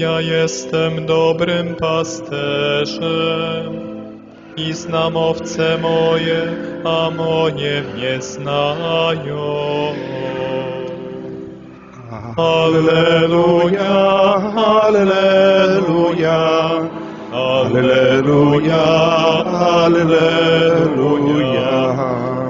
Ja jestem dobrym pasterzem i znam owce moje, a moje mnie znają. Alleluja, Alleluja, Alleluja, Alleluja,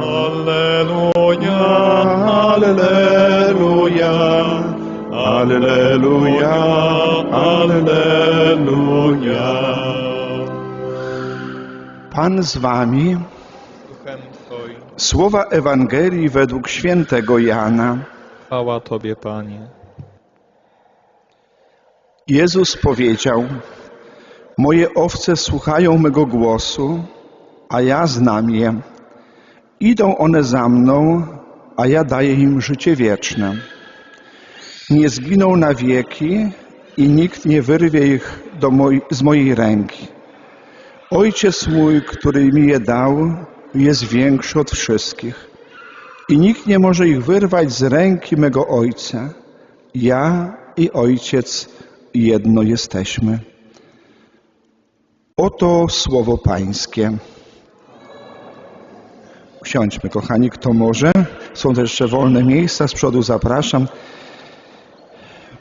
Alleluja, Alleluja, Alleluja, Alleluja. Pan z wami. Słowa Ewangelii według świętego Jana. chwała Tobie, Panie. Jezus powiedział: Moje owce słuchają mego głosu, a ja znam je. Idą one za mną, a ja daję im życie wieczne. Nie zginą na wieki i nikt nie wyrwie ich moj, z mojej ręki. Ojciec mój, który mi je dał, jest większy od wszystkich i nikt nie może ich wyrwać z ręki mego Ojca. Ja i Ojciec jedno jesteśmy. Oto słowo Pańskie. Usiądźmy, kochani, kto może. Są też jeszcze wolne miejsca, z przodu zapraszam.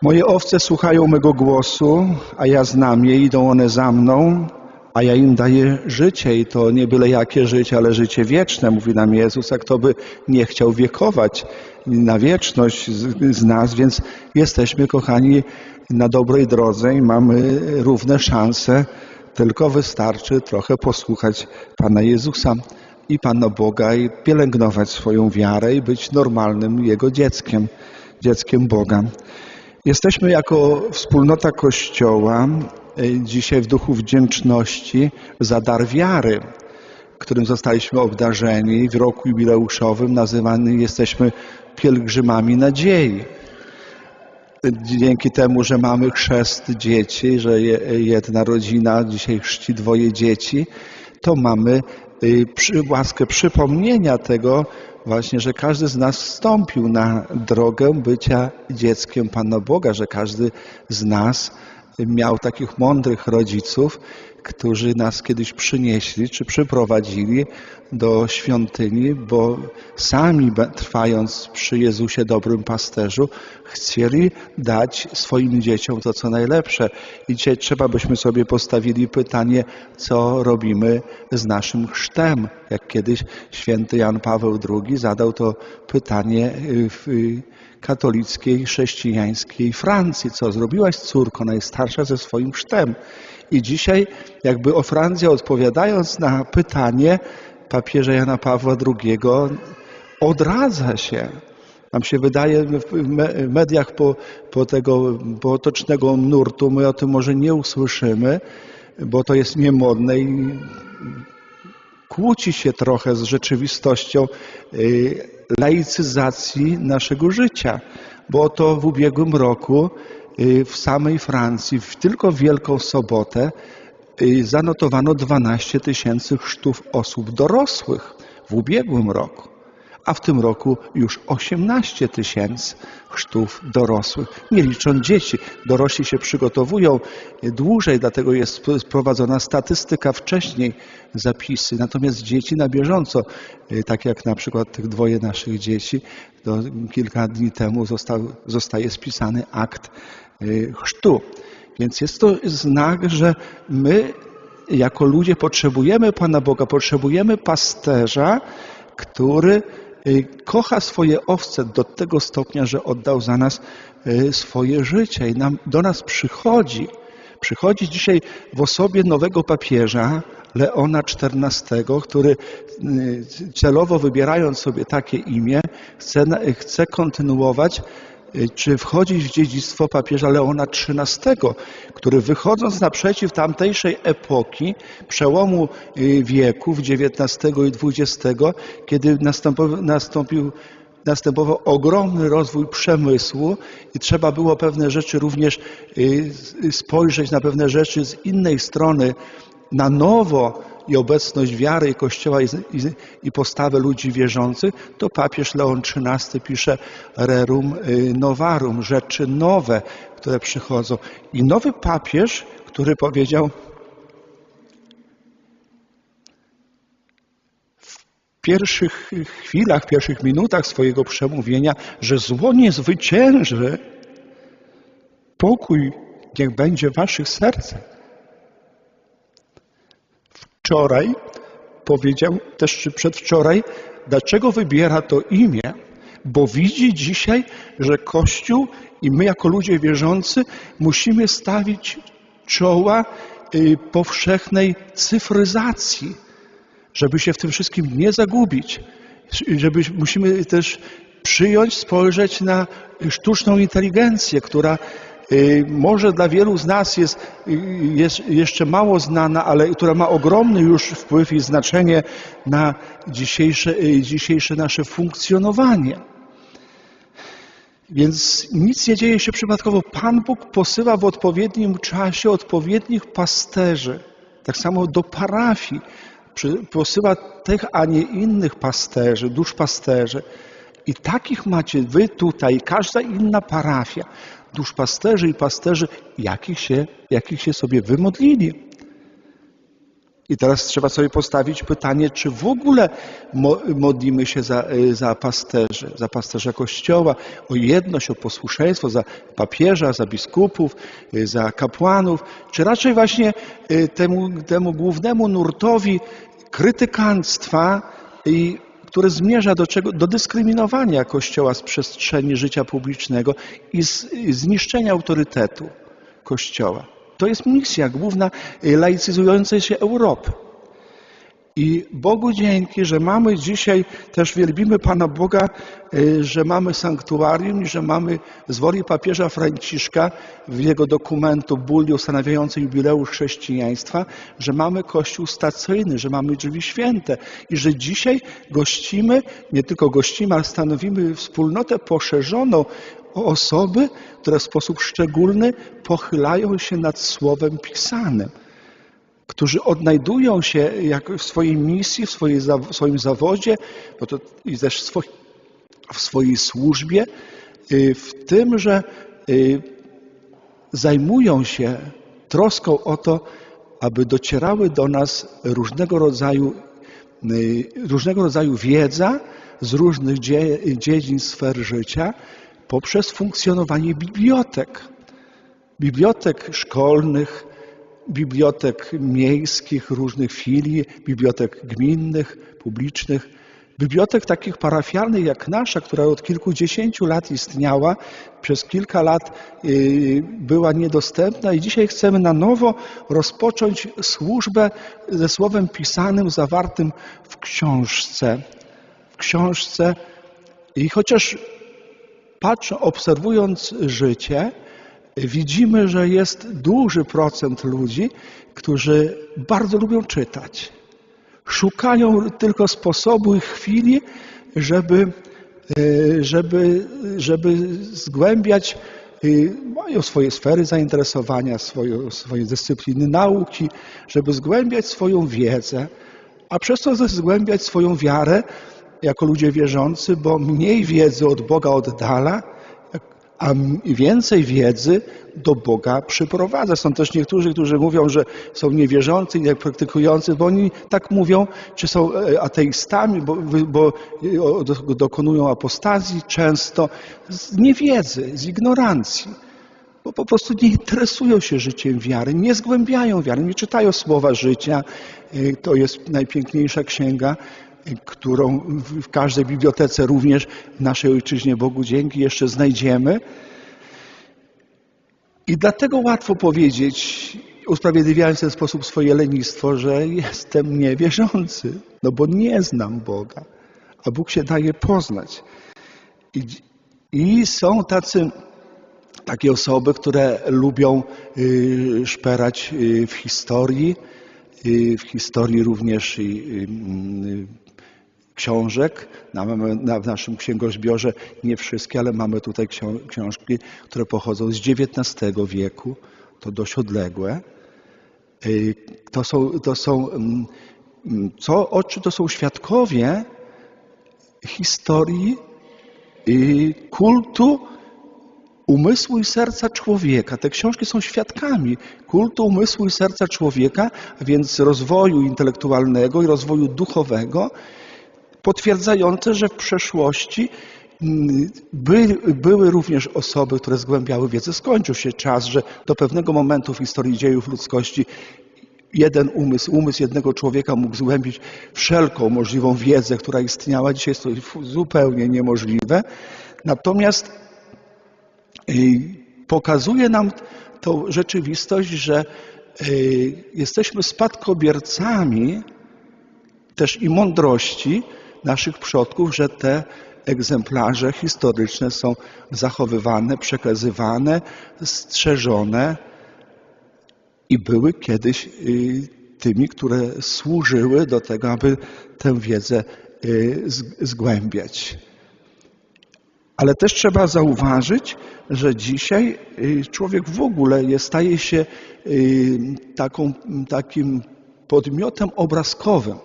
Moje owce słuchają mego głosu, a ja znam je, idą one za mną, a ja im daję życie i to nie byle jakie życie, ale życie wieczne, mówi nam Jezus, a kto by nie chciał wiekować na wieczność z, z nas, więc jesteśmy, kochani, na dobrej drodze i mamy równe szanse, tylko wystarczy trochę posłuchać Pana Jezusa i Pana Boga i pielęgnować swoją wiarę i być normalnym Jego dzieckiem, dzieckiem Boga. Jesteśmy jako wspólnota Kościoła e, dzisiaj w duchu wdzięczności za dar wiary, którym zostaliśmy obdarzeni w roku jubileuszowym. Nazywani jesteśmy pielgrzymami nadziei. Dzięki temu, że mamy chrzest dzieci, że je- jedna rodzina dzisiaj chrzci dwoje dzieci, to mamy łaskę przypomnienia tego właśnie, że każdy z nas wstąpił na drogę bycia dzieckiem Pana Boga, że każdy z nas miał takich mądrych rodziców, którzy nas kiedyś przynieśli czy przyprowadzili do świątyni, bo sami trwając przy Jezusie dobrym pasterzu, chcieli dać swoim dzieciom to, co najlepsze. I dzisiaj trzeba byśmy sobie postawili pytanie, co robimy z naszym chrztem. Jak kiedyś święty Jan Paweł II zadał to pytanie w y, katolickiej, chrześcijańskiej Francji. Co zrobiłaś córko najstarsza ze swoim chrztem? I dzisiaj jakby o odpowiadając na pytanie papieża Jana Pawła II odradza się. Nam się wydaje w me- mediach po, po tego potocznego nurtu my o tym może nie usłyszymy, bo to jest niemodne i kłóci się trochę z rzeczywistością y, laicyzacji naszego życia, bo to w ubiegłym roku w samej Francji, w tylko Wielką Sobotę, y, zanotowano 12 tysięcy chrztów osób dorosłych w ubiegłym roku, a w tym roku już 18 tysięcy chrztów dorosłych, nie licząc dzieci. Dorośli się przygotowują dłużej, dlatego jest prowadzona statystyka wcześniej, zapisy. Natomiast dzieci na bieżąco, y, tak jak na przykład tych dwoje naszych dzieci, to kilka dni temu został, zostaje spisany akt y, chrztu. Więc jest to znak, że my jako ludzie potrzebujemy Pana Boga, potrzebujemy pasterza, który kocha swoje owce do tego stopnia, że oddał za nas y, swoje życie i nam, do nas przychodzi. Przychodzi dzisiaj w osobie nowego papieża, Leona XIV, który y, celowo wybierając sobie takie imię, chce, chce kontynuować y, czy wchodzić w dziedzictwo papieża Leona XIII, który wychodząc naprzeciw tamtejszej epoki, przełomu y, wieków XIX i XX, kiedy nastąpił następował ogromny rozwój przemysłu i trzeba było pewne rzeczy również y, spojrzeć na pewne rzeczy z innej strony, na nowo i obecność wiary i Kościoła i, postawę ludzi wierzących, to papież Leon XIII pisze rerum y, novarum, rzeczy nowe, które przychodzą. I nowy papież, który powiedział, pierwszych chwilach, w pierwszych minutach swojego przemówienia, że zło nie zwycięży. Pokój niech będzie w waszych sercach. Wczoraj powiedział, też czy przedwczoraj, dlaczego wybiera to imię? Bo widzi dzisiaj, że Kościół i my jako ludzie wierzący musimy stawić czoła y, powszechnej cyfryzacji żeby się w tym wszystkim nie zagubić, żeby musimy też przyjąć, spojrzeć na sztuczną inteligencję, która może dla wielu z nas jest, y, jest jeszcze mało znana, ale która ma ogromny już wpływ i znaczenie na dzisiejsze, y, dzisiejsze nasze funkcjonowanie. Więc nic nie dzieje się przypadkowo. Pan Bóg posyła w odpowiednim czasie odpowiednich pasterzy, tak samo do parafii posyła tych, a nie innych pasterzy, duszpasterzy. I takich macie wy tutaj, każda inna parafia, duszpasterzy i pasterzy, jakich się, jakich się sobie wymodlili. I teraz trzeba sobie postawić pytanie, czy w ogóle modlimy się za, za pasterzy, za pasterza Kościoła, o jedność, o posłuszeństwo, za papieża, za biskupów, za kapłanów, czy raczej właśnie temu, temu głównemu nurtowi krytykanstwa, i, które zmierza do, czego? do dyskryminowania Kościoła z przestrzeni życia publicznego i, z, i zniszczenia autorytetu Kościoła. To jest misja główna laicyzującej się Europy. I Bogu dzięki, że mamy dzisiaj, też wielbimy Pana Boga, y, że mamy sanktuarium i że mamy z woli papieża Franciszka w jego dokumentu bulli ustanawiającej jubileusz chrześcijaństwa, że mamy kościół stacyjny, że mamy drzwi święte i że dzisiaj gościmy, nie tylko gościmy, ale stanowimy wspólnotę poszerzoną o osoby, które w sposób szczególny pochylają się nad Słowem Pisanym którzy odnajdują się w swojej misji, w, swojej, w swoim zawodzie to, i też w swojej służbie, y, w tym, że y, zajmują się troską o to, aby docierały do nas różnego rodzaju, y, różnego rodzaju wiedza z różnych dziedzin sfer życia poprzez funkcjonowanie bibliotek. Bibliotek szkolnych, bibliotek miejskich, różnych filii, bibliotek gminnych, publicznych, bibliotek takich parafialnych jak nasza, która od kilkudziesięciu lat istniała, przez kilka lat y, była niedostępna i dzisiaj chcemy na nowo rozpocząć służbę ze słowem pisanym zawartym w książce. W książce i chociaż patrzę, obserwując życie, widzimy, że jest duży procent ludzi, którzy bardzo lubią czytać. Szukają tylko sposobu i chwili, żeby, e, żeby, żeby zgłębiać e, mają swoje sfery zainteresowania, swoje, swoje dyscypliny nauki, żeby zgłębiać swoją wiedzę, a przez to zgłębiać swoją wiarę jako ludzie wierzący, bo mniej wiedzy od Boga oddala, a więcej wiedzy do Boga przyprowadza. Są też niektórzy, którzy mówią, że są niewierzący i nie praktykujący, bo oni tak mówią, czy są e, ateistami, bo, bo dokonują apostazji często z niewiedzy, z ignorancji. Bo po prostu nie interesują się życiem wiary, nie zgłębiają wiary, nie czytają słowa życia. E, to jest najpiękniejsza księga którą w każdej bibliotece również w naszej ojczyźnie Bogu dzięki jeszcze znajdziemy. I dlatego łatwo powiedzieć, usprawiedliwiając w ten sposób swoje lenistwo, że jestem niewierzący, no bo nie znam Boga, a Bóg się daje poznać. I, I są tacy, takie osoby, które lubią y, szperać y, w historii, y, w historii również i, y, książek. W naszym księgozbiorze nie wszystkie, ale mamy tutaj ksią, książki, które pochodzą z XIX wieku. To dość odległe. Y, To są, to są mm, mm, co oczy to są świadkowie historii y, kultu umysłu i serca człowieka. Te książki są świadkami kultu umysłu i serca człowieka, a więc rozwoju intelektualnego i rozwoju duchowego, potwierdzające, że w przeszłości by, były również osoby, które zgłębiały wiedzę. Skończył się czas, że do pewnego momentu w historii dziejów ludzkości jeden umysł, umysł jednego człowieka mógł zgłębić wszelką możliwą wiedzę, która istniała. Dzisiaj jest to zupełnie niemożliwe. Natomiast y, pokazuje nam to rzeczywistość, że y, jesteśmy spadkobiercami też i mądrości naszych przodków, że te egzemplarze historyczne są zachowywane, przekazywane, strzeżone i były kiedyś y, tymi, które służyły do tego, aby tę wiedzę y, zgłębiać. Ale też trzeba zauważyć, że dzisiaj y, człowiek w ogóle jest, staje się taką, takim podmiotem obrazkowym.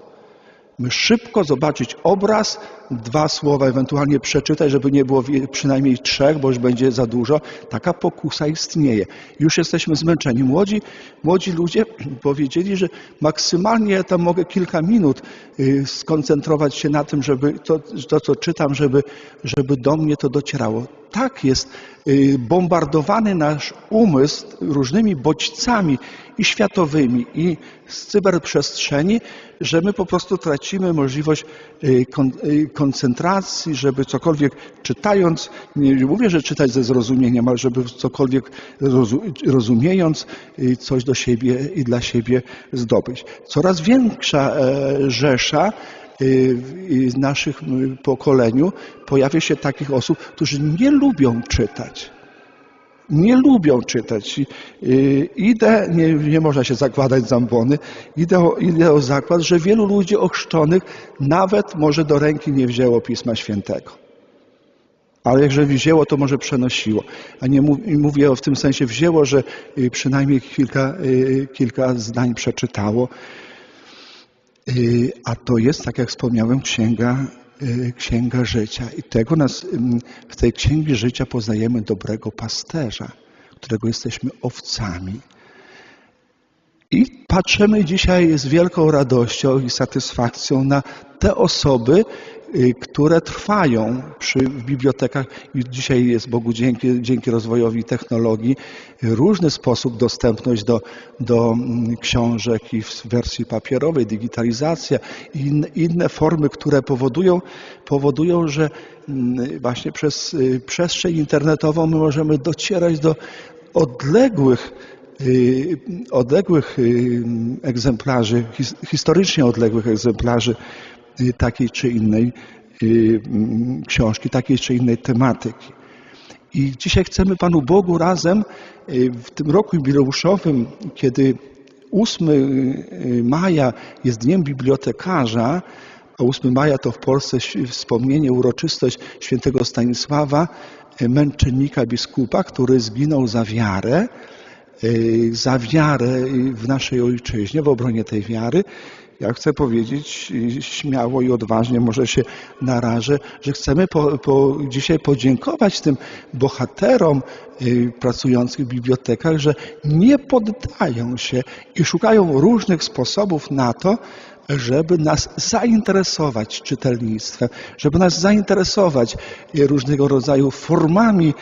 Szybko zobaczyć obraz, dwa słowa ewentualnie przeczytać, żeby nie było przynajmniej trzech, bo już będzie za dużo. Taka pokusa istnieje. Już jesteśmy zmęczeni. Młodzi, młodzi ludzie powiedzieli, że maksymalnie ja tam mogę kilka minut y, skoncentrować się na tym, żeby to, to co czytam, żeby, żeby do mnie to docierało. Tak jest y, bombardowany nasz umysł różnymi bodźcami i światowymi, i z cyberprzestrzeni, że my po prostu tracimy możliwość y, y, koncentracji, żeby cokolwiek czytając, nie mówię, że czytać ze zrozumieniem, ale żeby cokolwiek rozu- rozumiejąc y, coś do siebie i dla siebie zdobyć. Coraz większa e, rzesza w naszych pokoleniu pojawia się takich osób, którzy nie lubią czytać. Nie lubią czytać. Y, Idę, nie, nie można się zakładać za ambony, idę o, idę o zakład, że wielu ludzi ochrzczonych nawet może do ręki nie wzięło Pisma Świętego. Ale jeżeli wzięło, to może przenosiło. A nie mówię w tym sensie wzięło, że y, przynajmniej kilka, y, kilka zdań przeczytało. A to jest, tak jak wspomniałem, księga, księga życia. I tego nas w tej księgi życia poznajemy dobrego pasterza, którego jesteśmy owcami. I patrzymy dzisiaj z wielką radością i satysfakcją na te osoby, y, które trwają przy, w bibliotekach. I dzisiaj jest Bogu dzięki, dzięki rozwojowi technologii y, różny sposób dostępność do, do mm, książek i w wersji papierowej, digitalizacja i inne, formy, które powodują, powodują, że mm, właśnie przez y, przestrzeń internetową my możemy docierać do odległych y, odległych y, egzemplarzy, his- historycznie odległych egzemplarzy y, takiej czy innej y, mm, książki, takiej czy innej tematyki. I dzisiaj chcemy Panu Bogu razem y, w tym roku jubileuszowym, kiedy 8 y, maja jest Dniem Bibliotekarza, a 8 maja to w Polsce wspomnienie, uroczystość świętego Stanisława, męczennika biskupa, który zginął za wiarę, za wiarę w naszej ojczyźnie, w obronie tej wiary. Ja chcę powiedzieć śmiało i odważnie, może się narażę, że chcemy po, po, dzisiaj podziękować tym bohaterom y, pracujących w bibliotekach, że nie poddają się i szukają różnych sposobów na to, żeby nas zainteresować czytelnictwem, żeby nas zainteresować y, różnego rodzaju formami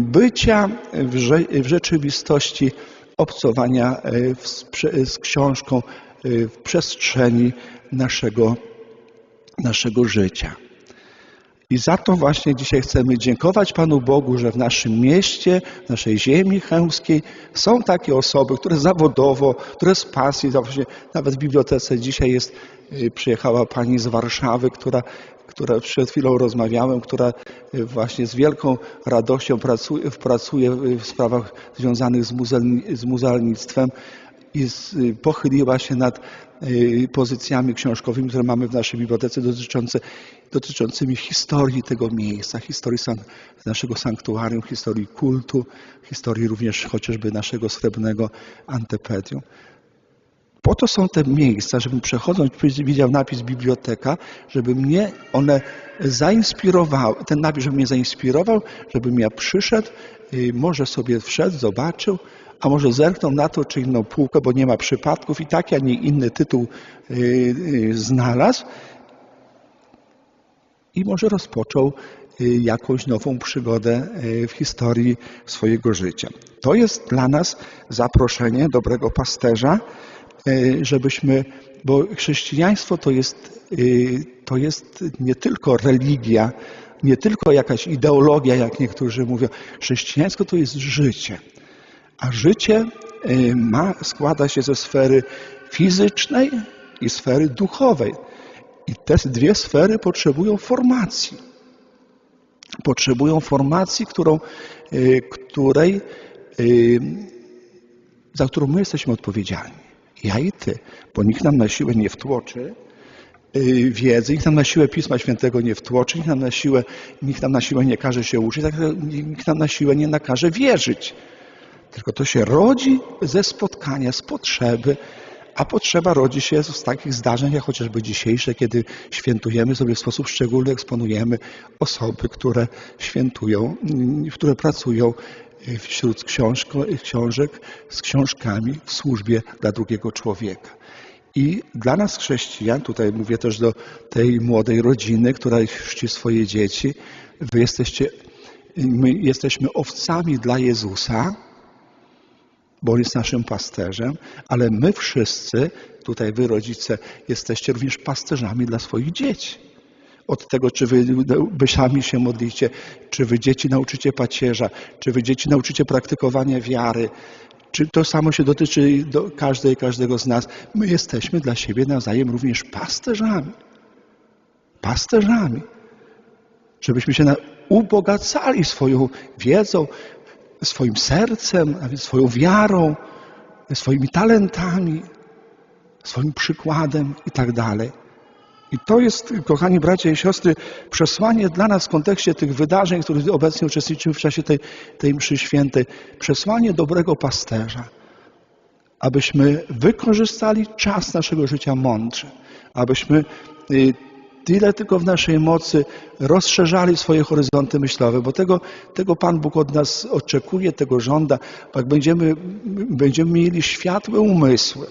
bycia w, rze- w rzeczywistości, obcowania y, z książką w przestrzeni naszego, naszego życia. I za to właśnie dzisiaj chcemy dziękować Panu Bogu, że w naszym mieście, w naszej ziemi chełmskiej są takie osoby, które zawodowo, które z pasji, nawet w bibliotece dzisiaj jest y, przyjechała pani z Warszawy, która, która przed chwilą rozmawiałem, która y, właśnie z wielką radością pracuje, pracuje w sprawach związanych z, z muzealnictwem i y, pochyliła się nad y, pozycjami książkowymi, które mamy w naszej bibliotece dotyczące, dotyczącymi historii tego miejsca, historii san, naszego sanktuarium, historii kultu, historii również chociażby naszego srebrnego antepedium. Po to są te miejsca, żebym przechodząc widział napis biblioteka, żeby mnie one zainspirowały, ten napis, żeby mnie zainspirował, żebym ja przyszedł, y, może sobie wszedł, zobaczył, a może zerknął na to czy inną półkę, bo nie ma przypadków i taki, a nie inny tytuł y, y, znalazł i może rozpoczął y, jakąś nową przygodę w historii swojego życia. To jest dla nas zaproszenie dobrego pasterza, żebyśmy, bo chrześcijaństwo to jest, to jest nie tylko religia, nie tylko jakaś ideologia, jak niektórzy mówią. Chrześcijaństwo to jest życie. A życie y, ma, składa się ze sfery fizycznej i sfery duchowej. I te dwie sfery potrzebują formacji. Potrzebują formacji, którą, y, której, y, za którą my jesteśmy odpowiedzialni. Ja i ty, bo nikt nam na siłę nie wtłoczy wiedzy, nikt nam na siłę Pisma Świętego nie wtłoczy, nikt nam na siłę, nikt nam na siłę nie każe się uczyć, nikt nam na siłę nie nakaże wierzyć. Tylko to się rodzi ze spotkania, z potrzeby, a potrzeba rodzi się z takich zdarzeń, jak chociażby dzisiejsze, kiedy świętujemy sobie w sposób szczególny, eksponujemy osoby, które świętują, mm, które pracują wśród książko, książek z książkami w służbie dla drugiego człowieka. I dla nas chrześcijan, tutaj mówię też do tej młodej rodziny, która chrzci swoje dzieci, wy jesteście, my jesteśmy owcami dla Jezusa, bo On jest naszym pasterzem, ale my wszyscy, tutaj wy rodzice, jesteście również pasterzami dla swoich dzieci. Od tego, czy wy byszami się modlicie, czy wy dzieci nauczycie pacierza, czy wy dzieci nauczycie praktykowania wiary, czy to samo się dotyczy do każdej, każdego z nas. My jesteśmy dla siebie nawzajem również pasterzami. Pasterzami. Żebyśmy się ubogacali swoją wiedzą, swoim sercem, a więc swoją wiarą, swoimi talentami, swoim przykładem i tak dalej. I to jest, kochani bracia i siostry, przesłanie dla nas w kontekście tych wydarzeń, w których obecnie uczestniczymy w czasie tej, tej mszy świętej. Przesłanie dobrego pasterza, abyśmy wykorzystali czas naszego życia mądrze, abyśmy tyle tylko w naszej mocy rozszerzali swoje horyzonty myślowe, bo tego, tego Pan Bóg od nas oczekuje, tego żąda, jak będziemy, będziemy mieli światłe umysły,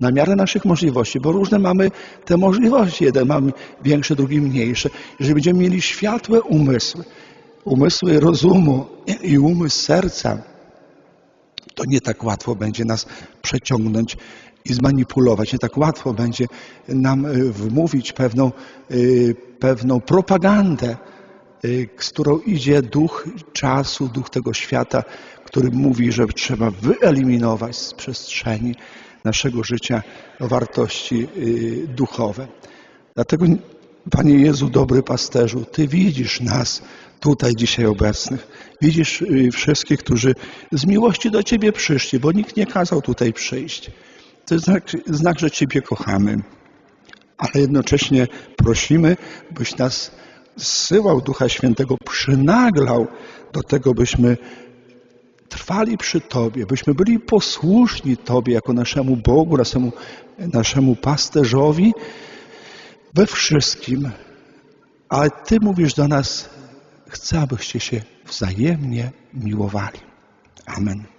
na miarę naszych możliwości, bo różne mamy te możliwości. Jeden mamy większe, drugi mniejsze. Jeżeli będziemy mieli światłe umysły, umysły rozumu i umysł serca, to nie tak łatwo będzie nas przeciągnąć i zmanipulować. Nie tak łatwo będzie nam y, wmówić pewną, y, pewną propagandę, y, z którą idzie duch czasu, duch tego świata, który mówi, że trzeba wyeliminować z przestrzeni naszego życia wartości duchowe. Dlatego, Panie Jezu, dobry pasterzu, Ty widzisz nas tutaj dzisiaj obecnych. Widzisz wszystkich, którzy z miłości do Ciebie przyszli, bo nikt nie kazał tutaj przyjść. To jest znak, znak że Ciebie kochamy, ale jednocześnie prosimy, byś nas zsyłał Ducha Świętego, przynaglał do tego, byśmy trwali przy Tobie, byśmy byli posłuszni Tobie jako naszemu Bogu, naszemu, naszemu pasterzowi we wszystkim. Ale Ty mówisz do nas, chcę, abyście się wzajemnie miłowali. Amen.